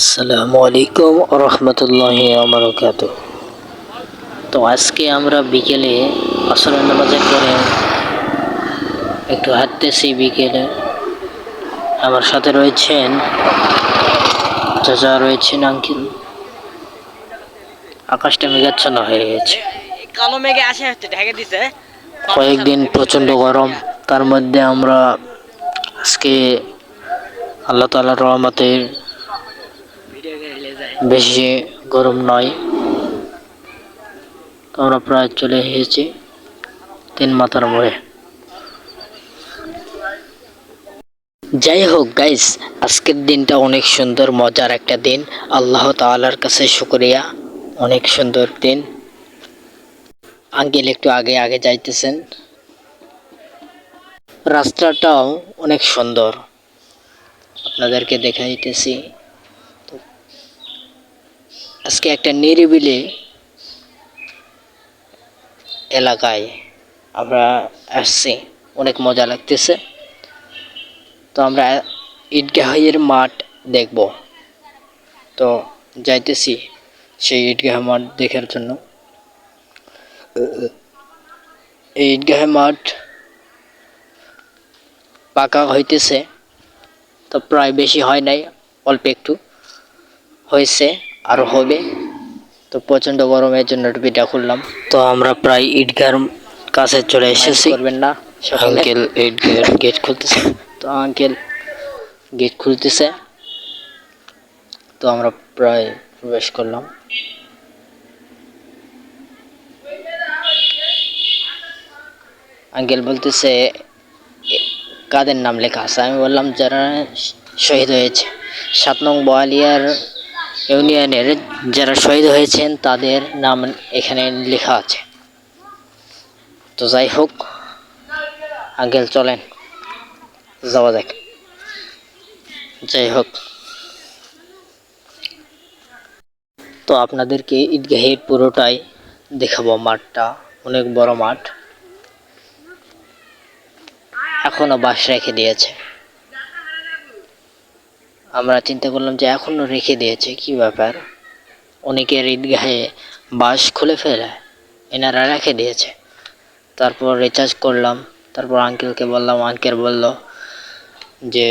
আসসালামু আলাইকুম রহমতুল্লাহ আমারকাত তো আজকে আমরা বিকেলে আসরের নামাজের পরে একটু হাঁটতেছি বিকেলে। আমার সাথে রয়েছেন চাচা রয়েছেন আঙ্কিল। আকাশটা মেঘাচ্ছন্ন হয়ে গেছে। কালো মেঘে আসে হচ্ছে ঢেকে দিছে। কয়েকদিন প্রচণ্ড গরম তার মধ্যে আমরা আজকে আল্লাহ তালার রহমতে ভিডিও গেলে যায় বেশি গরম নয়। আমরা প্রায় চলে এসেছি তিন মাথার মোড়ে। যাই হোক গাইস আজকের দিনটা অনেক সুন্দর, মজার একটা দিন। আল্লাহ তাআলার কাছে শুকরিয়া, অনেক সুন্দর দিন। আঙ্কেল একটু আগে আগে যাইতেছেন। রাস্তাটাও অনেক সুন্দর। আপনাদেরকে দেখাইতেছি। আজকে একটা নিরিবিলি এলাকায় আমরা আসছি। অনেক মজা লাগতেছে। তো আমরা ঈদগাহের মাঠ দেখব। তো যাইতেছি সেই ঈদগাহ মাঠ দেখার জন্য। এই ঈদগাহ মাঠ পাকা হইতেছে। তো প্রায় বেশি হয় নাই, অল্প একটু হয়েছে। আরও হবে। তো প্রচণ্ড গরমের জন্য টুপিটা খুললাম। তো আমরা প্রায় ঈদগার কাছে চলে এসেছি। করবেন না আঙ্কেল ঈদগার গেট খুলতেছে। তো আঙ্কেল গেট খুলতেছে। তো আমরা প্রায় প্রবেশ করলাম। আঙ্কেল বলতেছে কাদের নাম লেখা আছে? আমি বললাম যারা শহীদ হয়েছে। সাত নং বোয়ালিয়ার ইউনিয়নের যারা শহীদ হয়েছেন, তাদের নাম এখানে লেখা আছে। তো যাই হোক, আঙ্কেল চলেন, যাওয়া যাক। যাই হোক। তো আপনাদেরকে ঈদগাহের পুরোটাই দেখাবো, মাঠটা অনেক বড় মাঠ। এখনও বাঁশ রেখে দিয়েছে। আমরা চিন্তা করলাম যে এখনও রেখে দিয়েছে, কি ব্যাপার? অনেকের ঈদগাহে বাঁশ খুলে ফেলে, এনারা রেখে দিয়েছে। তারপর রিচার্জ করলাম, তারপর আঙ্কেলকে বললাম আঙ্কেল বলল যে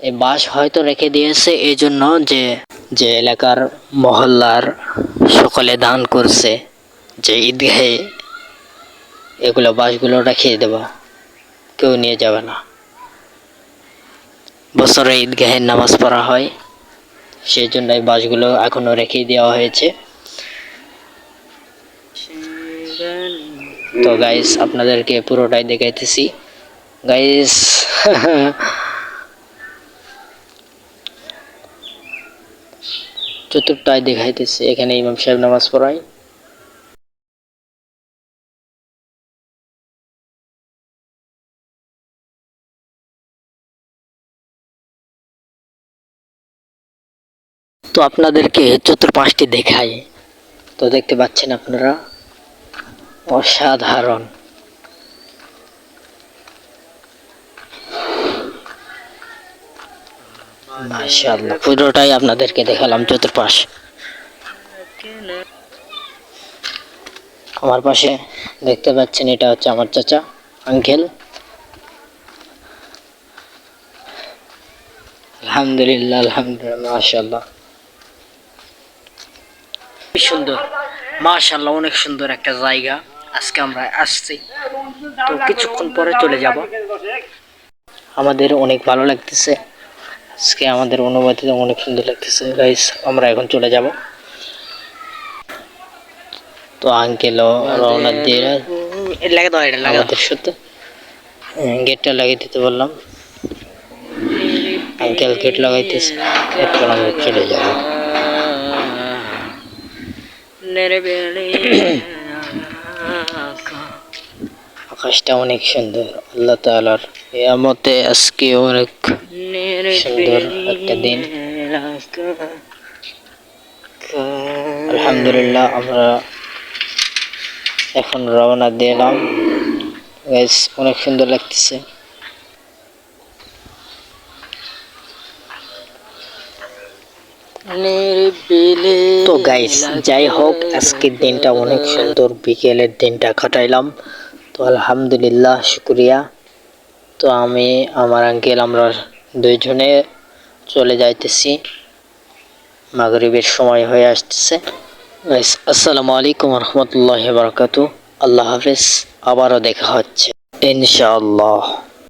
এই বাঁশ হয়তো রেখে দিয়েছে এই জন্য যে যে এলাকার মহল্লার সকলে দান করছে যে ঈদগাহে এগুলো বাঁশগুলো রেখে দেবো, কেউ নিয়ে যাবে না। বছরে ঈদগাহের নামাজ পড়া হয়। সেই জন্য এই বাসগুলো এখনও রেখে দেওয়া হয়েছে। তো গাইস আপনাদেরকে পুরোটাই দেখাইতেছি। গাইস চতুর্থটায় দেখাইতেছি, এখানে ইমাম সাহেব নামাজ পড়ায়। তো আপনাদেরকে চতুর্পাশটি দেখাই। তো দেখতে পাচ্ছেন আপনারা, অসাধারণ। মাশাআল্লাহ পুরোটাই আপনাদেরকে দেখালাম চতুর্পাশ। আমার পাশে দেখতে পাচ্ছেন, এটা হচ্ছে আমার চাচা, আঙ্কেল। আলহামদুলিল্লাহ আলহামদুলিল্লাহ, মাশাআল্লাহ। সুন্দর। মাশাআল্লাহ অনেক সুন্দর একটা জায়গা। আজকে আমরা আসছি। তো কিছুক্ষণ পরে চলে যাব। আমাদের অনেক ভালো লাগতেছে। আজকে আমাদের অনুভূতিতে অনেক সুন্দর লাগতেছে। গাইস আমরা এখন চলে যাব। তো আঙ্কেল রওনা দিয়ে লাগে দাও এটা লাগে আমাদের সাথে। গেটটা লাগিয়ে দিতে বললাম। আঙ্কেল গেট লাগাইতেছে। এরপর আমরা চলে যাব। আকাশটা অনেক সুন্দর, আল্লাহ তালার এমতে আজকে অনেক সুন্দর একটা দিন। আলহামদুলিল্লাহ, আমরা এখন রওনা দিলাম। অনেক সুন্দর লাগতেছে। তো গাইস যাই হোক আজকের দিনটা অনেক সুন্দর। বিকেলের দিনটা কাটাইলাম। তো আলহামদুলিল্লাহ, শুক্রিয়া। তো আমি, আমার আঙ্কেল আমরা দুইজনে চলে যাইতেছি। মাগরিবের সময় হয়ে আসতেছে। আসসালামু আলাইকুম রহমতুল্লাহ বারকাতু আল্লাহ হাফিজ। আবারও দেখা হচ্ছে। ইনশাআল্লাহ।